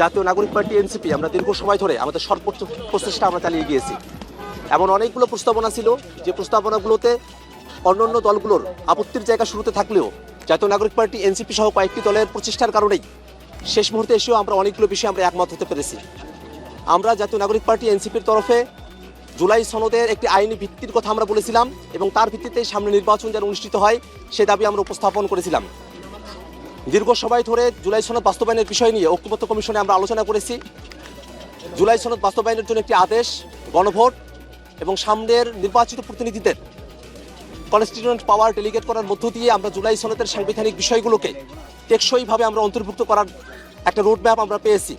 জাতীয় নাগরিক party, NCP, আমরা দীর্ঘ সময় ধরে আমাদের সর্বোচ্চ প্রচেষ্টা আমরা চালিয়ে গিয়েছি। এমন অনেকগুলো প্রস্তাবনা ছিল, যে প্রস্তাবনাগুলোতে অন্যান্য দলগুলোর আপত্তির জায়গা শুরুতে থাকলেও জাতীয় নাগরিক পার্টি, এনসিপি সহ কয়েকটি দলের প্রচেষ্টার কারণেই শেষ মুহূর্তে এসেও আমরা অনেকগুলো বিষয়ে আমরা একমত হতে পেরেছি। আমরা জাতীয় নাগরিক পার্টি, এনসিপির তরফে জুলাই সনদের একটি আইনি ভিত্তির কথা আমরা বলেছিলাম এবং তার ভিত্তিতে সামনে নির্বাচন যেন অনুষ্ঠিত হয়, সে দাবি আমরা উপস্থাপন করেছিলাম। দীর্ঘ সময় ধরে জুলাই সনদ বাস্তবায়নের বিষয় নিয়ে ঐক্যবদ্ধ কমিশনে আমরা আলোচনা করেছি। জুলাই সনদ বাস্তবায়নের জন্য একটি আদেশ, গণভোট এবং সামনের নির্বাচিত প্রতিনিধিদের কনস্টিটিউয়েন্ট পাওয়ার ডেলিগেট করার মধ্য দিয়ে আমরা জুলাই সনদের সাংবিধানিক বিষয়গুলোকে টেকসইভাবে আমরা অন্তর্ভুক্ত করার একটা রোডম্যাপ আমরা পেয়েছি।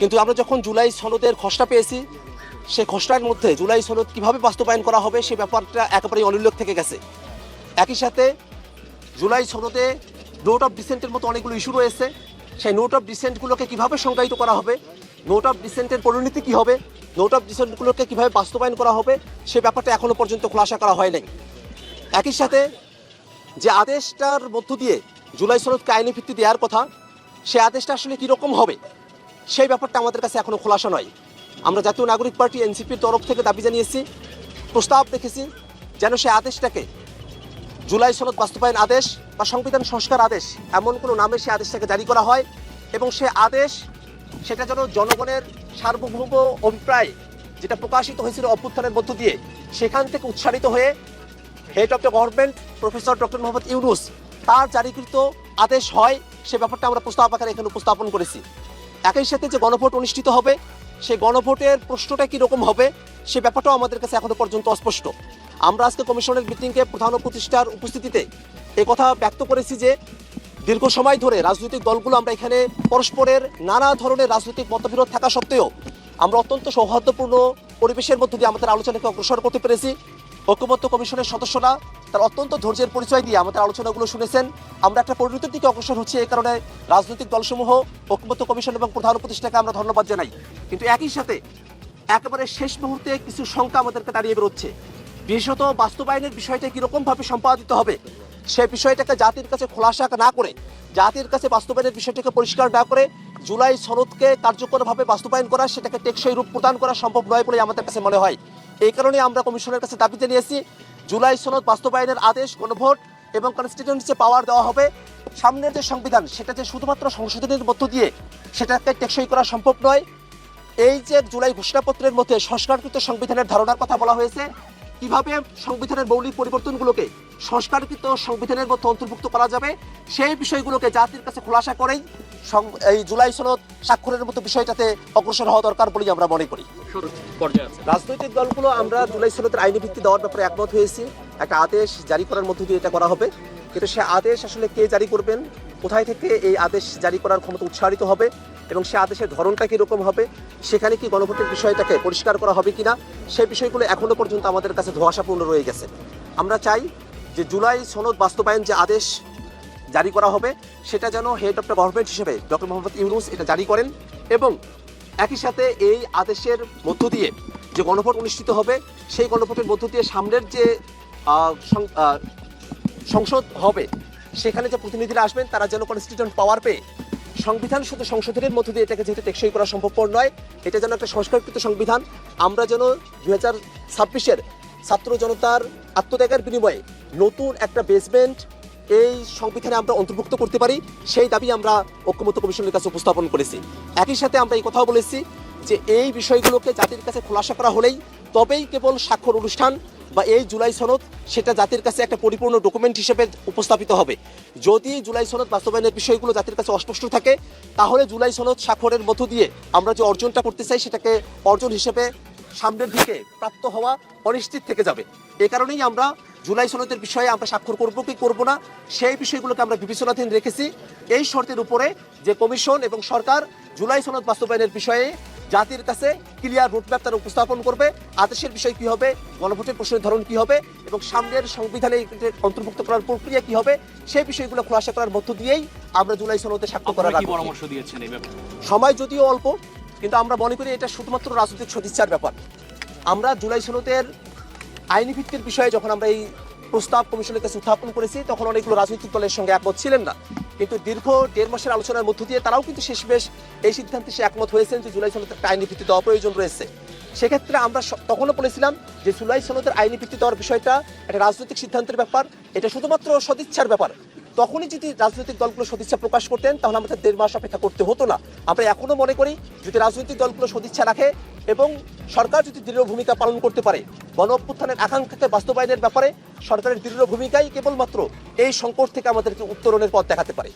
কিন্তু আমরা যখন জুলাই সনদের খসড়া পেয়েছি, সেই খসড়ার মধ্যে জুলাই সনদ কীভাবে বাস্তবায়ন করা হবে সে ব্যাপারটা একেবারেই অনুল্লেখ থেকে গেছে। একই সাথে জুলাই সনদে নোট অফ ডিসেন্টের মতো অনেকগুলো ইস্যু রয়েছে। সেই নোট অফ ডিসেন্টগুলোকে কীভাবে সংজ্ঞায়িত করা হবে? নোট অফ ডিসেন্টের পরিণতি কী হবে? নোট অফ ডিসেন্টগুলোকে কীভাবে বাস্তবায়ন করা হবে? সে ব্যাপারটা এখনও পর্যন্ত খোলাসা করা হয় নাই। একই সাথে যে আদেশটার মধ্য দিয়ে জুলাই সনদকে আইনি ভিত্তি দেওয়ার কথা সেই আদেশটা আসলে কীরকম হবে? সেই ব্যাপারটা আমাদের কাছে এখনও খোলাসা নয়। আমরা জাতীয় নাগরিক পার্টি এনসিপির তরফ থেকে দাবি জানিয়েছি, প্রস্তাব দেখেছি, যেন সেই আদেশটাকে জুলাই সনদ বাস্তবায়ন আদেশ বা সংবিধান সংস্কার আদেশ, এমন কোনো নামে সে আদেশটাকে জারি করা হয় এবং সে আদেশ সেটা যেন জনগণের সার্বভৌম অভিপ্রায় যেটা প্রকাশিত হয়েছিল অভ্যুত্থানের মধ্য দিয়ে, সেখান থেকে উৎসারিত হয়ে head of the government professor doctor Muhammad Yunus তার জারিকৃত আদেশ হয়, সে ব্যাপারটা আমরা প্রস্তাব আকারে এখানে উপস্থাপন করেছি। একই সাথে যে গণভোট অনুষ্ঠিত হবে সেই গণভোটের প্রশ্নটা কীরকম হবে, সে ব্যাপারটাও আমাদের কাছে এখনও পর্যন্ত অস্পষ্ট। আমরা আজকে কমিশনের মিটিংকে প্রধান উপদেষ্টার উপস্থিতিতে এ কথা ব্যক্ত করেছি যে দীর্ঘ সময় ধরে রাজনৈতিক দলগুলো আমরা এখানে পরস্পরের নানা ধরনের রাজনৈতিক মতবিরোধ থাকা সত্ত্বেও আমরা অত্যন্ত সৌহার্দ্যপূর্ণ পরিবেশের মধ্য দিয়ে আমাদের আলোচনাকে অগ্রসর করতে পেরেছি। ঐক্যবদ্ধ কমিশনের সদস্যরা তার অত্যন্ত ধৈর্যের পরিচয় দিয়ে আমাদের আলোচনাগুলো শুনেছেন। আমরা একটা পরিণতির দিকে অগ্রসর হচ্ছে এই কারণে রাজনৈতিক দলসমূহ, ঐক্যবদ্ধ কমিশন এবং প্রধান উপদেষ্টাকে আমরা ধন্যবাদ জানাই। কিন্তু একই সাথে একেবারে শেষ মুহূর্তে কিছু শঙ্কা আমাদেরকে দাঁড়িয়ে বেরোচ্ছে। বিশেষত বাস্তবায়নের বিষয়টা কীরকমভাবে সম্পাদিত হবে? সে বিষয়টাকে জাতির কাছে খোলাসা না করে, জাতির কাছে বাস্তবায়নের বিষয়টাকে পরিষ্কার না করে জুলাই সনদকে কার্যকরভাবে বাস্তবায়ন করা, সেটাকে টেকসই রূপ প্রদান করা সম্ভব নয় বলে আমাদের কাছে মনে হয়। এই কারণে আমরা কমিশনের কাছে দাবি জানিয়েছি, জুলাই সনদ বাস্তবায়নের আদেশ, গণভোট এবং কনস্টিটিউন্সি পাওয়ার দেওয়া হবে। সামনের যে সংবিধান, সেটা যে শুধুমাত্র সংশোধনের মধ্য দিয়ে সেটাকে টেকসই করা সম্ভব নয়। এই যে জুলাই ঘোষণাপত্রের মধ্যে সংস্কারকৃত সংবিধানের ধারণার কথা বলা হয়েছে কীভাবে সংবিধানের মৌলিক পরিবর্তনগুলোকে সংস্কারকৃত সংবিধানের মধ্যে অন্তর্ভুক্ত করা যাবে, সেই বিষয়গুলোকে জাতির কাছে খোলাসা করেই এই জুলাই সনদ স্বাক্ষরের মতো বিষয়টাতে অগ্রসর হওয়া দরকার বলেই আমরা মনে করি। রাজনৈতিক দলগুলো আমরা জুলাই সনদের আইনি ভিত্তি দেওয়ার ব্যাপারে একমত হয়েছি। একটা আদেশ জারি করার মধ্য দিয়ে এটা করা হবে। কিন্তু সে আদেশ আসলে কে জারি করবেন, কোথায় থেকে এই আদেশ জারি করার ক্ষমতা উৎসাহিত হবে এবং সে আদেশের ধরনটা কীরকম হবে, সেখানে কি গণভোটের বিষয়টাকে পরিষ্কার করা হবে কিনা সেই বিষয়গুলো এখনও পর্যন্ত আমাদের কাছে ধোঁয়াশাপূর্ণ রয়ে গেছে। আমরা চাই যে জুলাই সনদ বাস্তবায়ন যে আদেশ জারি করা হবে, সেটা যেন হেড অফ দ্য গভর্নমেন্ট হিসেবে ডক্টর মোহাম্মদ ইউনুস এটা জারি করেন এবং একই সাথে এই আদেশের মধ্য দিয়ে যে গণভোট অনুষ্ঠিত হবে, সেই গণভোটের মধ্য দিয়ে সামনের যে সংসদ হবে, সেখানে যে প্রতিনিধিরা আসবেন, তারা যেন কনস্টিটিউন্ট পাওয়ার পেয়ে সংবিধান শুধু সংশোধনের মধ্য দিয়ে এটাকে যেহেতু টেকসই করা সম্ভবপর নয়, এটা যেন একটা সংস্কারকৃত সংবিধান। আমরা যেন দুই হাজার ছাব্বিশের ছাত্র জনতার আত্মত্যাগের বিনিময়ে নতুন একটা বেসমেন্ট এই সংবিধানে আমরা অন্তর্ভুক্ত করতে পারি, সেই দাবি আমরা ঐক্যমত্য কমিশনের কাছে উপস্থাপন করেছি। একই সাথে আমরা এই কথাও বলেছি যে এই বিষয়গুলোকে জাতির কাছে খোলাসা করা হলেই তবেই কেবল স্বাক্ষর অনুষ্ঠান বা এই জুলাই সনদ সেটা জাতির কাছে একটা পরিপূর্ণ ডকুমেন্ট হিসেবে উপস্থাপিত হবে। যদি জুলাই সনদ বাস্তবায়নের বিষয়গুলো জাতির কাছে অস্পষ্ট থাকে, তাহলে জুলাই সনদ স্বাক্ষরের মধ্য দিয়ে আমরা যে অর্জনটা করতে চাই সেটাকে অর্জন হিসেবে সামনের দিকে প্রাপ্ত হওয়া অনিশ্চিত থেকে যাবে। এ কারণেই আমরা জুলাই সনদের বিষয়ে আমরা স্বাক্ষর করব কি করব না, সেই বিষয়গুলোকে আমরা বিবেচনাধীন রেখেছি। এই শর্তের উপরে যে কমিশন এবং সরকার জুলাই সনদ বাস্তবায়নের বিষয়ে জাতির কাছে ক্লিয়ার রুটম্যাপ তারা উপস্থাপন করবে। আদেশের বিষয় কি হবে? গণভোটের প্রশ্নের ধরন কি হবে? এবং সামনের সংবিধানে অন্তর্ভুক্ত করার প্রক্রিয়া কি হবে? সেই বিষয়গুলো খোলাসা করার মধ্য দিয়েই আমরা জুলাই সনদে স্বাক্ষর করার। পরামর্শ দিয়েছেন সময় যদিও অল্প কিন্তু আমরা মনে করি এটা শুধুমাত্র রাজনৈতিক সদিচ্ছার ব্যাপার। আমরা জুলাই সনদের আইনি ভিত্তির বিষয়ে যখন আমরা এই প্রস্তাব কমিশনের কাছে উত্থাপন করেছি তখন অনেকগুলো রাজনৈতিক দলের সঙ্গে একমত ছিলেন না। কিন্তু দীর্ঘ দেড় মাসের আলোচনার মধ্য দিয়ে তারাও কিন্তু শেষমেশ এই সিদ্ধান্তে সে একমত হয়েছেন যে জুলাই সনদের আইনি ভিত্তি দেওয়া প্রয়োজন রয়েছে। সেক্ষেত্রে আমরা তখনও বলেছিলাম যে জুলাই সনদের আইনি ভিত্তি দেওয়ার বিষয়টা একটা রাজনৈতিক সিদ্ধান্তের ব্যাপার, এটা শুধুমাত্র সদিচ্ছার ব্যাপার। তখনই যদি রাজনৈতিক দলগুলো সদিচ্ছা প্রকাশ করতেন, তাহলে আমাদের দেড় মাস অপেক্ষা করতে হতো না। আমরা এখনও মনে করি, যদি রাজনৈতিক দলগুলো সদিচ্ছা রাখে এবং সরকার যদি দৃঢ় ভূমিকা পালন করতে পারে, গণ অভ্যুত্থানের আকাঙ্ক্ষাকে বাস্তবায়নের ব্যাপারে সরকারের দৃঢ় ভূমিকাই কেবলমাত্র এই সংকট থেকে আমাদেরকে উত্তরণের পথ দেখাতে পারে।